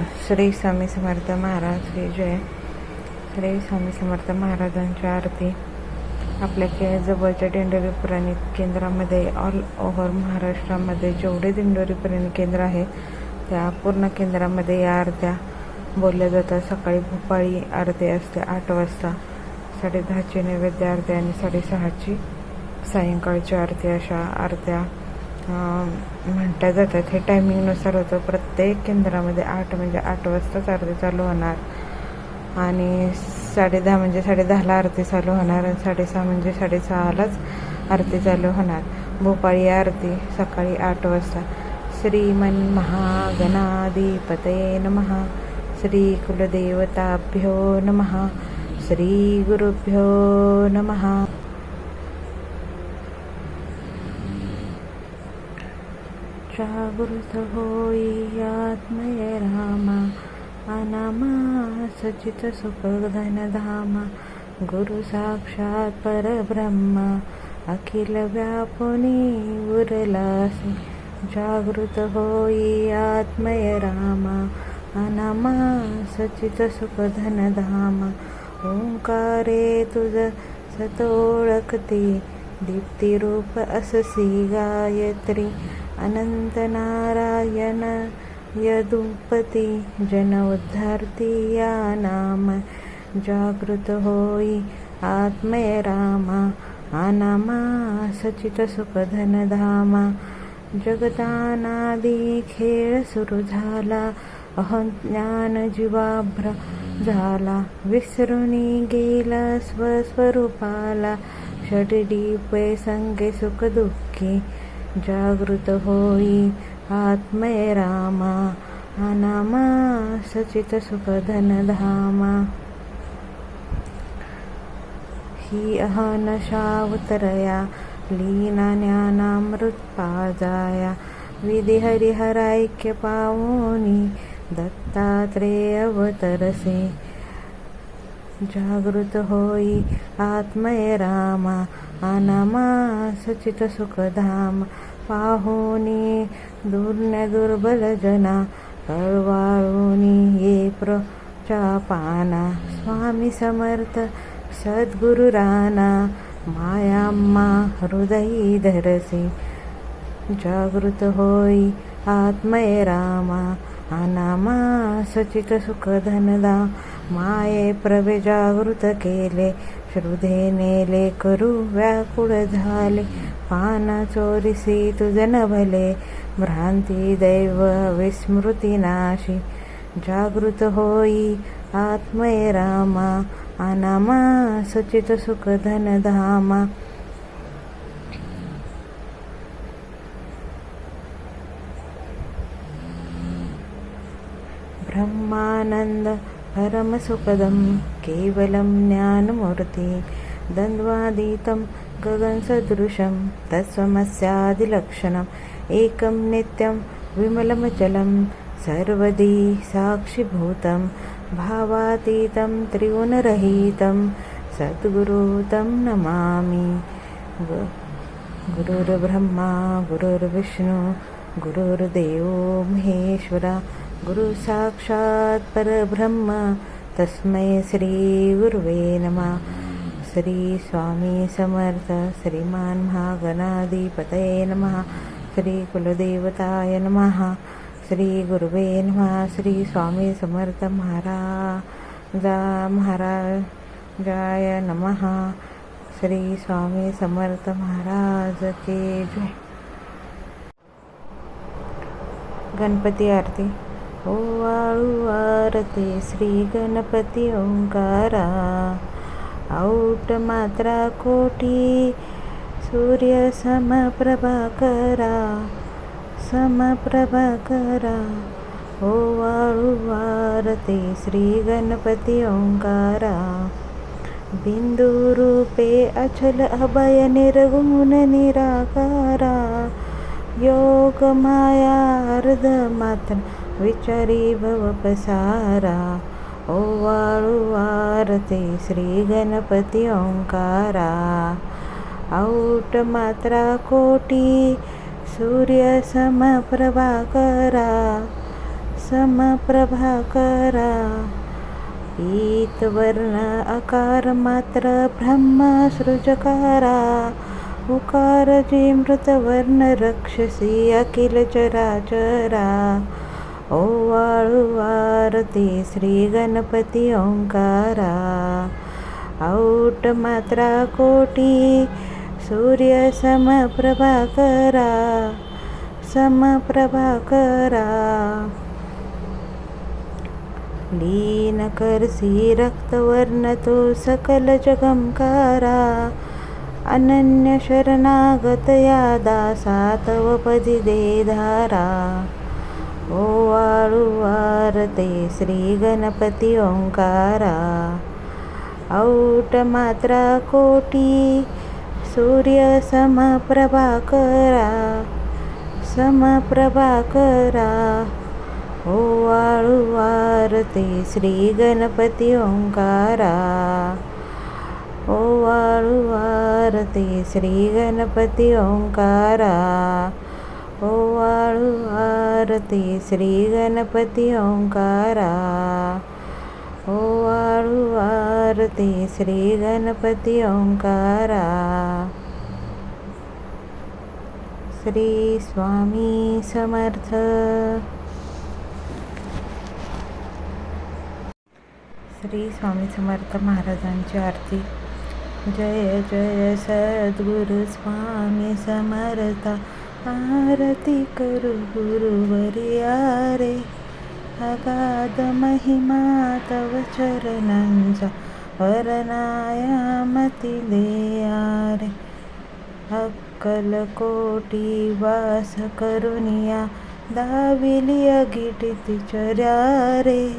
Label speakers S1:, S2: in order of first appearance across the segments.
S1: श्री स्वामी समर्थ महाराज श्री जय. श्री स्वामी समर्थ महाराजांची आरती. आपल्या के जवळच्या दिंडोरी पुराणी केंद्रामध्ये ऑल ओव्हर महाराष्ट्रामध्ये जेवढे दिंडोरी पुराणी केंद्र आहे त्या पूर्ण केंद्रामध्ये या आरत्या बोलल्या जातात. सकाळी भोपाळी आरती असते आठ वाजता. साडेदहाची नैवेद्य आरती आणि साडेसहाची सायंकाळची आरती अशा आरत्या म्हटल्या जातात हे टायमिंगनुसार होतं. प्रत्येक केंद्रामध्ये आठ म्हणजे आठ वाजताच आरती चालू होणार. आणि साडेदहा म्हणजे साडेदहाला आरती चालू होणार आणि साडेसहा म्हणजे साडेसहालाच आरती चालू होणार. भोपाळी आरती सकाळी आठ वाजता. श्रीमन महागणाधिपतये नमः. श्री कुलदेवताभ्यो नमः. श्री गुरुभ्यो नमः. जागृत होई आत्मय रामा अनामा सचित सुखधन धामा गुरु साक्षात परब्रह्मा अखिल व्यापुनी उरलासी। जागृत होई आत्मय रामा अनामा सचित सुखधन धामा ओंकारे तुझ सतोळखती दीप्तिरूप अससी गायत्री। अनंत नारायण यदुपती जन उद्धारती या नाम जागृत होई आत्मय रामा आनामा सचित सुखधन धामा जगतानादी खेळ सुरू झाला अहज्ञान जीवाभ्र झाला विसरुनी गेला स्वस्वरूपाला षडडीपे संगे सुखदुःखी जागृत होई आत्मय रामा अनामा सचित सुखधन धामा। ही अहनशावतरया लीना ज्ञानामृतपाजाया विधि हरिहराैक्य पावोनी दत्तात्रेय अवतरसे। जागृत होई आत्मय रामा अनामा सचित सुखधाम पाहोनी दुर्न दुर्बल जना कळवाळूनी ये प्रचापाना स्वामी समर्थ सद्गुरु राना मायाम्मा हृदयी धरसी जागृत होई आत्मय रामा अनामा सचित सुखधनदा माये प्रवे जागृत केले श्रुधे नेले करू व्याकुळ झाले पाना चोरिसी तुझन भले भ्रांती दैव विस्मृती नाशी. जागृत होई आत्मय रामा अनामा सचित सुखधन धामा. ब्रह्मानंद परमसुखदं केवलं ज्ञानमूर्ति द्वन्द्वातीतं गगनसदृशं तत्स्वमस्यादिलक्षणम् एकं नित्यं विमलमचलं सर्वदी साक्षिभूतं भावातीतं त्रिगुणरहितं सद्गुरुतं नमामि। गु- गुरुर्ब्रह्मा गुरुर्विष्णु गुरुर्देवो महेश्वरा। गुरु साक्षात् परब्रह्म। तस्मै श्रीगुरुवे नमः। श्री स्वामी समर्थ। श्रीमान महागणाधिपतये नमः। श्री कुलदेवताय नमः। श्री गुरुवे नमः। श्री स्वामी समर्थ महाराजा महाराजाय नमः। श्री स्वामी समर्थ महाराज के जय। गणपती आरती। ओ वाळू आरती श्री गणपती ओंकारा. औट मात्रा कोटी सूर्य समप्रभाकरा समप्रभाकरा ओ वाळू आरती श्री गणपती ओंकारा. बिंदुरूपे अचल अभय निर्गुण निराकारा. योग माया अर्ध विचारी भव पसारा ओवाळू आरती श्री गणपती ओंकारा। औट मात्रा कोटी सूर्य समप्रभाकरा ईत वर्ण अकार मात्र ब्रह्मसृजकारा उकार जी मृतवर्ण रक्षसी अखिल चराचरा। ओवाळू आरती श्री गणपती ओंकारा. औट मात्रा कोटी सूर्य समप्रभा करा समप्रभा करा. लीन करसी रक्तवर्ण तो सकल जगमकारा. अनन्य शरणागत या दासा तव पदी दे धारा. ओवाळू आरते श्री गणपती ओंकारा. औट मात्रा कोटी सूर्य समप्रभाकरा समप्रभाकरा. ओवाळू ते श्री गणपती ओंकारा. ओवाळू ते श्री गणपती ओंकारा. ओवाळू आरते श्री गणपती ओंकारा. ओवाळू आरते श्री गणपती ओंकारा. श्री स्वामी समर्थ. श्री स्वामी समर्थ महाराजांची आरती. जय जय सद्गुरु स्वामी समर्था. आरती करू गुरुवरिया रे अगाध महिमा तव चरणांचा वरनायामती देया रे अक्कलकोटी वास करुनिया. दाविली अगिटी चर्या रे.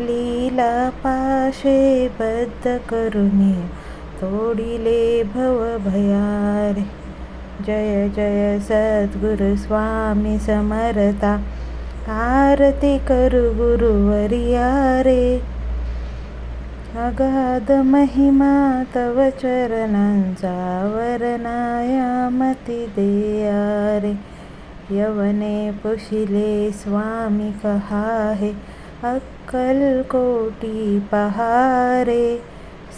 S1: लीला पाशे बद्ध करुनिया. तोडिले भव भयारे. जय जय सद्गुरु स्वामी समरता आरती करू गुरुवरिया रे अगाध महिमा तव चरणांचा वरनायामती देया रे यवने पुशिले स्वामी कहाहे अक्कल कोटी पहारे।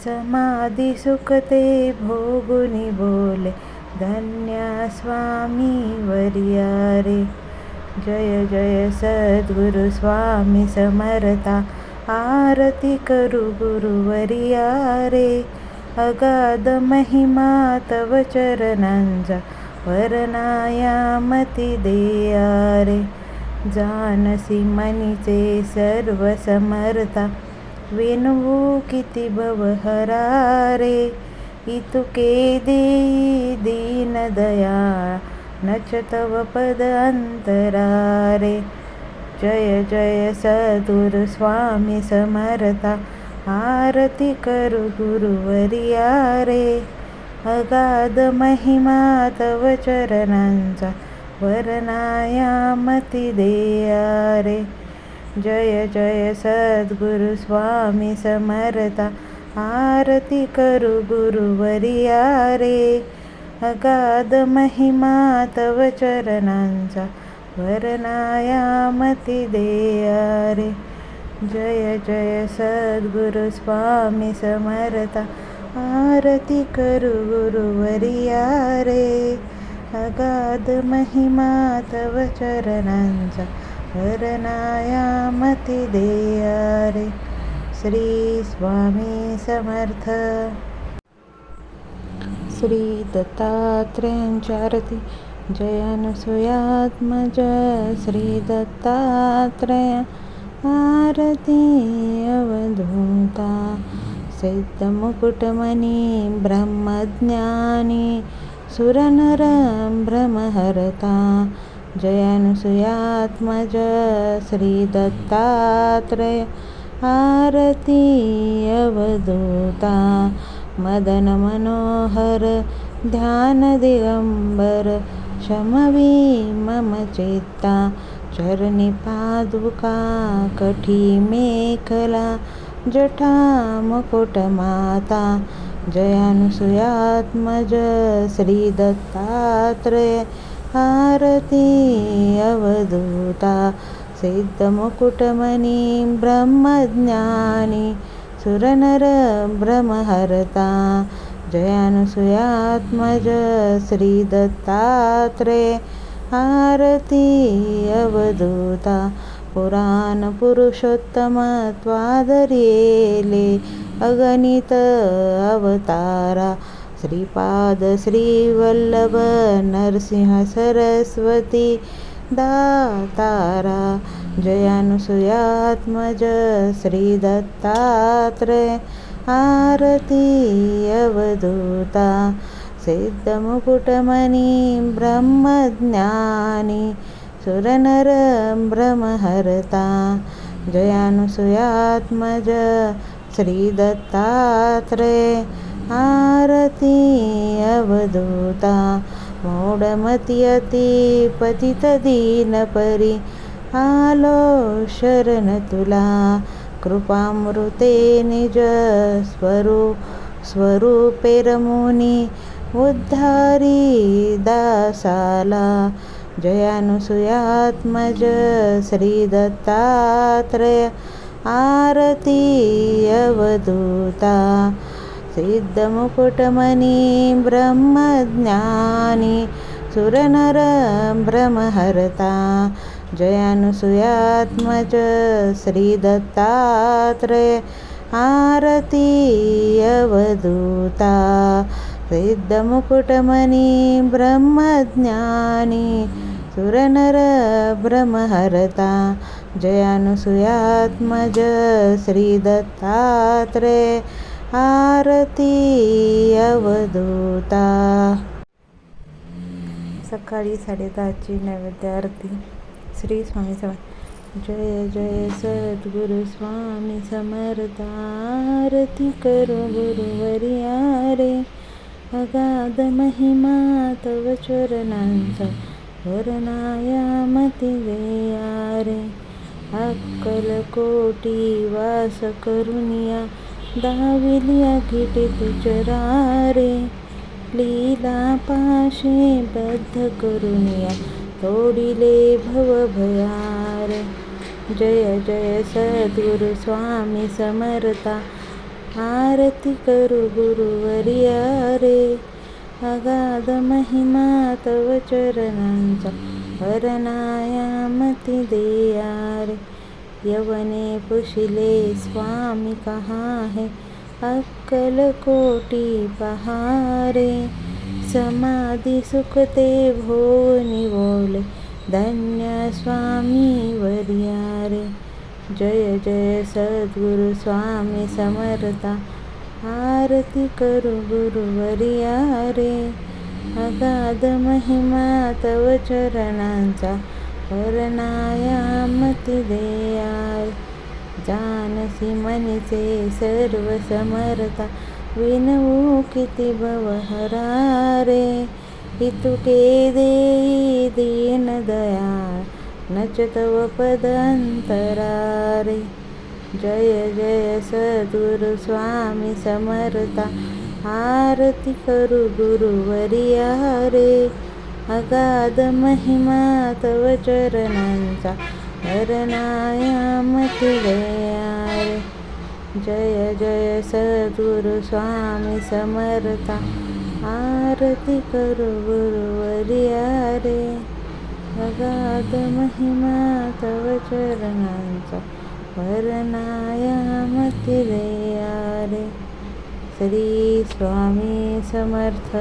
S1: समाधी सुखते भोगुनी बोले धन्य स्वामी वरिया रे जय जय सद्गुरु स्वामी समर्था. आरती करू गुरुवरिया रे अगाध महिमा तव चरणांचा वरनायामती देया रे जानसी मनीचे सर्व समर्था विनवू किती भवहरारे रे इतुके देई दीन दयाळ नच तव पद अंतरा जय जय सद्गुरु स्वामी समर्था आरती करू गुरुवरिया रे अगाध महिमा तव चरणांचा वरनायामती देया रे जय जय सद्गुरु स्वामी समर्था आरती करू गुरुवरिया रे अगाध महिमा तव चरणांचा वरनायामती देया रे जय जय सद्गुरु स्वामी समर्था. आरती करू गुरुवरिया रे अगाध महिमा तव चरणांचा वरनायामती देया रे श्री स्वामी समर्थ। श्री दत्तात्रेयांची जयानुसुयात्मज श्री दत्तात्रय आरती अवधूता। सिद्धमुकुटमणी ब्रह्मज्ञानी सुरनरं भ्रमहरता जयानुसुयात्मज श्री दत्तात्रेय आरती अवधूता मदनमनोहर ध्यानदिगम्बर शमवी मम चित्ता चरणिपादुका मेखला जठा मुकुटमाता जयानुसुयात्मज श्रीदत्तात्रय आरती अवधूता सिद्धमुकुटमणि ब्रह्मज्ञानी सुरनर ब्रह्महरता जयानुसुयात्मज श्रीदत्तात्रेय आरती अवधूता पुराण पुरुषोत्तम त्वादरिले अगणित अवतारा श्रीपाद श्रीवल्लभ नरसिंह सरस्वती दातारा जयानुसुयात्मज श्रीदत्तात्रेय आरती अवधूता सिद्धमुकुटमणि ब्रह्मज्ञानी सुरनर ब्रह्महरता जयानुसुयात्मज श्रीदत्तात्रे आरती अवधूता मोडमती अति पतितदीनपरी आलो शरण तुला. कृपामृते निज स्वरू स्वरूपे रमुनी. उद्धारी दासाला. जयानुसुयात्मज श्रीदत्तात्रय आरती अवधूता. सिद्धमुकुटमणि ब्रह्मज्ञानी सुरनर ब्रह्महरता जयानुसुयात्मज श्रीदत्तात्रेय आरती अवधूता सिद्धमुकुटमणि ब्रह्मज्ञानी सुरनर ब्रह्महरता जयानुसुयात्मज श्रीदत्तात्रेय आरती अवधूता. सकाळी साडेदहाची नैवेद्य आरती. श्री स्वामी समर्थ. जय जय सद्गुरु स्वामी समर्थ. आरती करो गुरुवरिया रे अगाध महिमा तव चरणांचा. वर्णायामती वेया रे अक्कल कोटी वास करुनिया. दाविलिया किटित चरारे लीला पाशे बद्ध करुनिया तोडिले भव भयार. जय जय सद्गुरु स्वामी समर्था आरती करू गुरुवर्या रे अगाध महिमा तव चरणांचा वरनायामती देया रे यवने पुशिले स्वामी कहाँ है? अक्कल कोटी पहारे समाधी सुखते भोव निवोले धन्य स्वामी वरियारे। जय जय सद्गुरु स्वामी समर्था। आरती करू गुरुवरिया रे अगाध महिमा तव चरणांचा। वर्णायामती देयार जानसी मनीचे सर्व समर्था विनवू किती भवहरारे। हितुके देई दीन दया नचतव पदंतरारे जय जय सद्गुरु स्वामी समर्था आरती करू गुरुवरिया रे अगाध महिमा तव चरणांचा वर्णायामती रे जय जय सद्गुरु स्वामी समर्था. आरती करू गुरुवरिया रे अगाध महिमा तव चरणांचा वर्णायामती रे श्री स्वामी समर्थ.